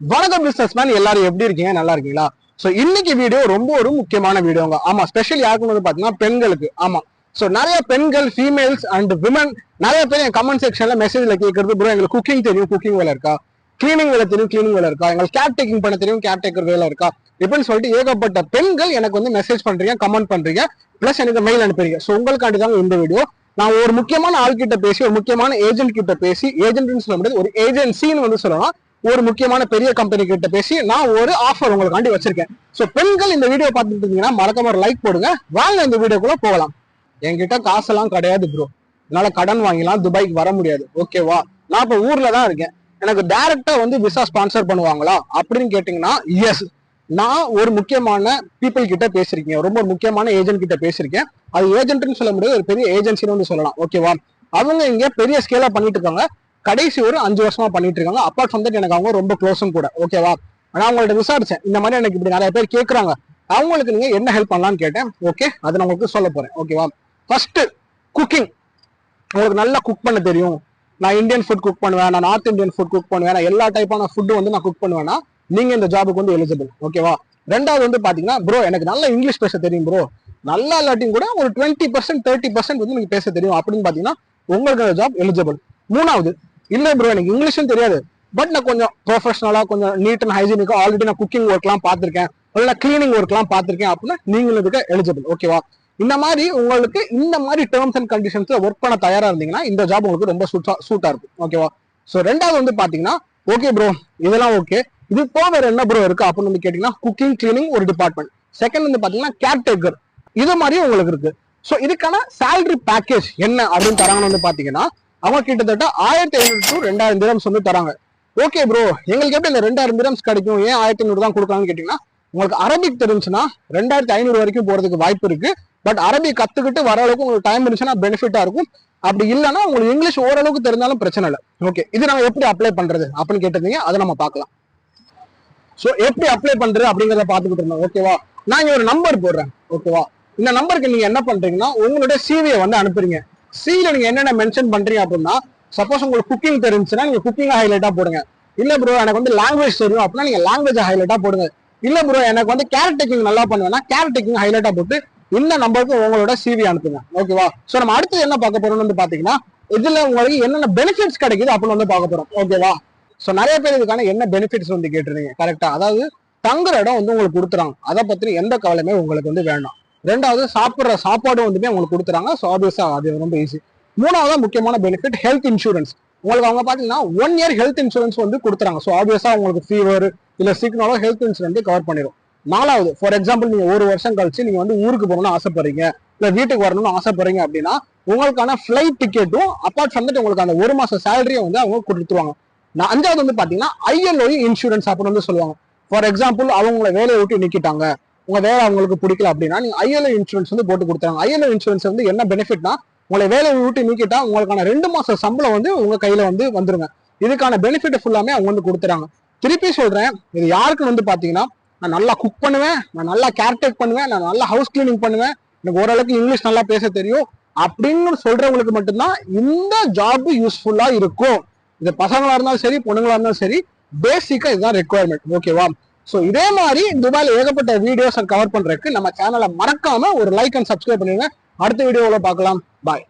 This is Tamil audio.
வணக்கம் பிசினஸ் மேன் எல்லாரும் எப்படி இருக்கீங்க? நல்லா இருக்கீங்களா? சோ இன்னைக்கு வீடியோ ரொம்ப ஒரு முக்கியமான வீடியோங்க ஆமா ஸ்பெஷல் யாருக்கும் வந்து பாத்தீங்கன்னா பெண்களுக்கு. ஆமா. சோ நிறைய பெண்கள் ஃபீமேல்ஸ் அண்ட் விமன் நிறைய பேர் என் கமெண்ட் செக்ஷன்ல மெசேஜ்ல கேட்கறது ப்ரோ எங்களுக்கு குக்கிங் தெரியும். குக்கிங் வேலை இருக்கா? கிளீனிங் வேலை தெரியும். கிளீனிங் வேலை இருக்கா? எங்களுக்கு கேப் டேக்கிங் பண்ண தெரியும். கேப் டேக்கர் வேலை இருக்கா? இப்படின்னு சொல்லிட்டு ஏகப்பட்ட பெண்கள் எனக்கு வந்து மெசேஜ் பண்றீங்க கமெண்ட் பண்றீங்க பிளஸ் எனக்கு மெயில் அனுப்புறீங்க. ஸோ உங்களுக்காண்டி தாங்க இந்த வீடியோ நான் ஒரு முக்கியமான ஆள் கிட்ட பேசி ஒரு முக்கியமான ஏஜென்ட் கிட்ட பேசி ஏஜென்ட்னு சொல்ல முடியாது ஒரு ஏஜென்சின்னு வந்து சொல்லலாம். ஒரு முக்கியமான பெரிய கம்பெனி கிட்ட பேசி நான் ஒரு ஆஃபர் உங்களுக்காண்டி வச்சிருக்கேன். ஸோ பெண்கள் இந்த வீடியோ பார்த்துட்டு இருந்தீங்கன்னா மறக்காம ஒரு லைக் போடுங்க. வாங்க இந்த வீடியோக்குள்ள போகலாம். என்கிட்ட காசெல்லாம் கிடையாது ப்ரோ என்னால கடன் வாங்கிலாம் துபாய்க்கு வர முடியாது. ஓகேவா நான் இப்போ ஊர்ல தான் இருக்கேன். எனக்கு டைரக்டா வந்து விசா ஸ்பான்சர் பண்ணுவாங்களா? அப்படின்னு கேட்டீங்கன்னா எஸ் நான் ஒரு முக்கியமான பீப்புள் கிட்ட பேசியிருக்கேன். ரொம்ப முக்கியமான ஏஜென்ட் கிட்ட பேசியிருக்கேன். அது ஏஜென்ட்னு சொல்ல முடியாது ஒரு பெரிய ஏஜென்சின்னு வந்து சொல்லலாம். ஓகேவா அவங்க இங்க பெரிய ஸ்கேலா பண்ணிட்டு இருக்காங்க. கடைசி ஒரு அஞ்சு வருஷமா பண்ணிட்டு இருக்காங்க. அப்பார்ட் ஃப்ரம் தட் எனக்கு அவங்க ரொம்ப க்ளோஸும் கூட. ஓகேவா நான் அவங்கள்ட்ட விசாரிச்சேன். இந்த மாதிரி எனக்கு இப்படி நிறைய பேர் கேட்கறாங்க அவங்களுக்கு நீங்க என்ன ஹெல்ப் பண்ணலாம்னு கேட்டேன். ஓகே அதை நான் உங்களுக்கு சொல்ல போறேன். ஓகேவா ஃபர்ஸ்ட் குக்கிங் உங்களுக்கு நல்லா குக் பண்ண தெரியும். நான் இந்தியன் ஃபுட் குக் பண்ணுவேன். நான் நார்த் இந்தியன் ஃபுட் குக் பண்ணுவேன். நான் எல்லா டைப்பான ஃபுட்டு வந்து நான் குக் பண்ணுவேன்னா நீங்க இந்த ஜாபுக்கு வந்து எலிஜிபிள் ஓகேவா ரெண்டாவது வந்து பாத்தீங்கன்னா ப்ரோ எனக்கு நல்ல இங்கிலீஷ் பேச தெரியும் ப்ரோ நல்லா இல்லாட்டியும் கூட ஒரு டுவெண்ட்டி பர்சன்ட் தேர்ட்டி பர்சன்ட் வந்து நீங்க பேச தெரியும். அப்படின்னு பாத்தீங்கன்னா உங்களுக்கு அந்த ஜாப் எலிஜிபிள் மூணாவது இல்லை ப்ரோ எனக்கு இங்கிலீஷும் தெரியாது. பட் நான் கொஞ்சம் ப்ரொஃபஷனலா கொஞ்சம் நீட் அண்ட் ஹைஜீனிக்கா ஆல்ரெடி நான் குக்கிங் ஒர்க்லாம் பார்த்துருக்கேன். இல்லை கிளீனிங் ஒர்க்லாம் பார்த்திருக்கேன் அப்படின்னா நீங்களும் இதுக்கு எலிஜிபிள் ஓகேவா இந்த மாதிரி உங்களுக்கு இந்த மாதிரி டேர்ம்ஸ் அண்ட் கண்டிஷன்ஸ்ல ஒர்க் பண்ண தயாரா இருந்தீங்கன்னா இந்த ஜாப் உங்களுக்கு ரொம்ப சூட்டா சூட்டா இருக்கும் ஓகேவா சோ ரெண்டாவது வந்து பாத்தீங்கன்னா ஓகே ப்ரோ இதெல்லாம் ஓகே இது போக வேற என்ன ப்ரோ இருக்கு அப்படின்னு வந்து கேட்டீங்கன்னா குக்கிங் கிளீனிங் ஒரு டிபார்ட்மெண்ட் செகண்ட் வந்து பாத்தீங்கன்னா கேர்டேக்கர் இது மாதிரி உங்களுக்கு இருக்கு. சோ இதுக்கான சேலரி பேக்கேஜ் என்ன அப்படின்னு தராங்கன்னு வந்து பாத்தீங்கன்னா அவங்க கிட்டத்தட்ட ஆயிரத்தி ஐநூறு டு ரெண்டாயிரம் திரம்ஸ் வந்து தராங்க. ஓகே ப்ரோ எங்களுக்கு எப்படி இந்த ரெண்டாயிரம் திரம்ஸ் கிடைக்கும்? ஏன் ஆயிரத்தி ஐநூறு தான் கொடுக்குறாங்கன்னு கேட்டீங்கன்னா உங்களுக்கு அரபிக் தெரிஞ்சுன்னா ரெண்டாயிரத்தி ஐநூறு வரைக்கும் போறதுக்கு வாய்ப்பு இருக்கு. பட் அரபிக் கத்துக்கிட்டு வர அளவுக்கு உங்களுக்கு டைம் இருந்துச்சுன்னா பெனிஃபிட்டா இருக்கும். அப்படி இல்லைன்னா உங்களுக்கு இங்கிலீஷ் ஓரளவுக்கு தெரிஞ்சாலும் பிரச்சனை இல்லை. ஓகே இது நம்ம எப்படி அப்ளை பண்றது அப்படின்னு கேட்டிருந்தீங்க அதை நம்ம பார்க்கலாம். சோ எப்படி அப்ளை பண்ணுறது அப்படிங்கறத பாத்துக்கிட்டு இருந்தோம். ஓகேவா நான் இங்க ஒரு நம்பர் போடுறேன். ஓகேவா இந்த நம்பருக்கு நீங்க என்ன பண்றீங்கன்னா உங்களுடைய சிவியை வந்து அனுப்புறீங்க. சீல நீங்க என்னென்ன மென்ஷன் பண்றீங்க அப்படின்னா சப்போஸ் உங்களுக்கு குக்கிங் தெரிஞ்சுன்னா நீங்க குக்கிங் ஹைலைட்டா போடுங்க. இல்ல ப்ரோ எனக்கு வந்து லாங்குவேஜ் தெரியும் அப்படின்னா நீங்க லாங்குவேஜ் ஹைலைட்டா போடுங்க. இல்ல ப்ரோ எனக்கு வந்து கேர் டேக்கிங் நல்லா பண்ணுவேன்னா கேர் டேக்கிங் ஹைலைட்டா போட்டு இந்த நம்பருக்கு உங்களோட சிவி அனுப்புங்க. ஓகேவா சோ நம்ம அடுத்து என்ன பார்க்க போறோம்னு வந்து பாத்தீங்கன்னா இதுல உங்களுக்கு என்னென்ன பெனிஃபிட்ஸ் கிடைக்குது அப்படின்னு வந்து பார்க்க போறோம். ஓகேவா சோ நிறைய பேர் இதுக்கான என்ன பெனிஃபிட்ஸ் வந்து கேட்டிருந்தீங்க? கரெக்டா அதாவது தங்குற இடம் வந்து உங்களுக்கு கொடுத்துறாங்க. அதை பத்தி எந்த கவலையுமே உங்களுக்கு வந்து வேண்டாம். ரெண்டாவது சாப்பிட்ற சாப்பாடும் வந்துமே உங்களுக்கு கொடுத்துறாங்க. ஸோ ஆப்வியஸாக அது ரொம்ப ஈஸி மூணாவது முக்கியமான பெனிஃபிட் ஹெல்த் இன்சூரன்ஸ் உங்களுக்கு அவங்க பார்த்தீங்கன்னா ஒன் இயர் ஹெல்த் இன்சூரன்ஸ் வந்து கொடுத்துறாங்க. ஸோ ஆப்வியஸாக உங்களுக்கு ஃபீவர் இல்லை சீக்கிரம் ஹெல்த் இன்சூரன்ஸ் கவர் பண்ணிடும் நாலாவது ஃபார் எக்ஸாம்பிள் நீங்கள் ஒரு வருஷம் கழிச்சு நீங்கள் வந்து ஊருக்கு போகணும்னு ஆசைப்படுறீங்க இல்லை வீட்டுக்கு வரணும்னு ஆசைப்படுறீங்க அப்படின்னா உங்களுக்கான ஃப்ளைட் டிக்கெட்டும் அப்பார்ட் ஃப்ரம் தட் உங்களுக்கு அந்த ஒரு மாதம் சேலரியை வந்து அவங்க கொடுத்துருவாங்க. நான் அஞ்சாவது வந்து பார்த்தீங்கன்னா ஐஎல்ஓ இன்சூரன்ஸ் அப்படின்னு வந்து சொல்லுவாங்க. ஃபார் எக்ஸாம்பிள் அவங்கள வேலையை விட்டு நிற்கிட்டாங்க உங்க வேலை அவங்களுக்கு பிடிக்கல அப்படின்னா நீங்க ஐஎல்ஐ இன்சூரன்ஸ் வந்து போட்டு கொடுத்தாங்க ஐஎல்ஐ இன்சூரன்ஸ் வந்து என்ன பெனிஃபிட்னா உங்களை வேலையை விட்டு நீக்கிட்டா உங்களுக்கான ரெண்டு மாசம் சம்பளம் வந்து உங்க கையில வந்து வந்துருங்க. இதுக்கான பெனிஃபிட் ஃபுல்லாமே அவங்க வந்து கொடுத்துறாங்க. திருப்பி சொல்றேன் இது யாருக்குன்னு வந்து பாத்தீங்கன்னா நான் நல்லா குக் பண்ணுவேன் நான் நல்லா கேர் டேக் பண்ணுவேன் நான் நல்லா ஹவுஸ் கிளீனிங் பண்ணுவேன் எனக்கு ஓரளவுக்கு இங்கிலீஷ் நல்லா பேச தெரியும் அப்படின்னு சொல்றவங்களுக்கு மட்டும்தான் இந்த ஜாப் யூஸ்ஃபுல்லா இருக்கும். இது பசங்களா இருந்தாலும் சரி பொண்ணுங்களா இருந்தாலும் சரி பேசிக்கா இதுதான் ரெக்குவயர்மெண்ட் ஓகேவா சோ இதே மாதிரி துபாயில ஏகப்பட்ட வீடியோஸ் கவர் பண்றதுக்கு நம்ம சேனலை மறக்காம ஒரு லைக் அண்ட் சப்ஸ்கிரைப் பண்ணிருங்க அடுத்த வீடியோவில் பார்க்கலாம். பாய்